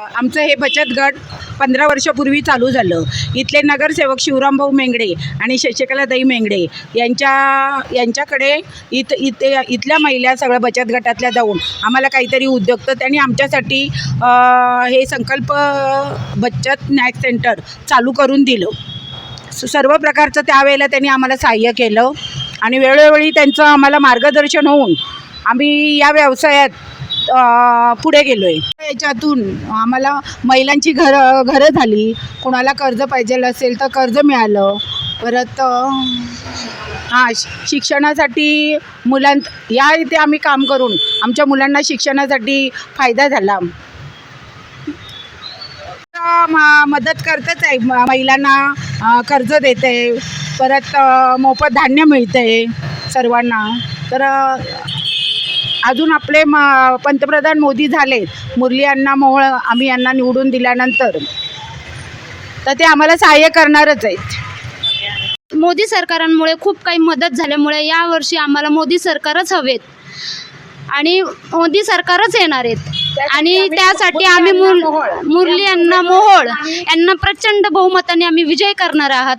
आमचं हे बचत गट पंधरा वर्षापूर्वी चालू झालं. इथले नगरसेवक शिवरामभाऊ मेंगडे आणि शशिकलाताई मेंगडे यांच्या यांच्याकडे इथ इथे इथल्या महिला सगळ्या बचत गटातल्या जाऊन आम्हाला काहीतरी उद्योग तर त्यांनी आमच्यासाठी हे संकल्प बचत न्याय सेंटर चालू करून दिलं. स- सर्व प्रकारचं त्यावेळेला त्यांनी आम्हाला सहाय्य केलं आणि वेळोवेळी त्यांचं आम्हाला मार्गदर्शन होऊन आम्ही या व्यवसायात पुढे गेलो आहे याच्यातून आम्हाला महिलांची घरं घरं झाली. कोणाला कर्ज पाहिजे असेल तर कर्ज मिळालं. परत हां शिक्षणासाठी मुलां या इथे आम्ही काम करून आमच्या मुलांना शिक्षणासाठी फायदा झाला. मदत करतच आहे. महिलांना कर्ज देते. परत मोफत धान्य मिळते सर्वांना. तर अजून आपले म पंतप्रधान मोदी झाले मुरली अण्णा मोहोळ आम्ही यांना निवडून दिल्यानंतर. तर ते आम्हाला सहाय्य करणारच आहेत. मोदी सरकारांमुळे खूप काही मदत झाल्यामुळे यावर्षी आम्हाला मोदी सरकारच हवेत. आणि मोदी सरकारच येणार आहेत. आणि त्यासाठी आम्ही मुर मुरली यांना मोहोळ. यांना प्रचंड बहुमताने आम्ही विजय करणार आहात.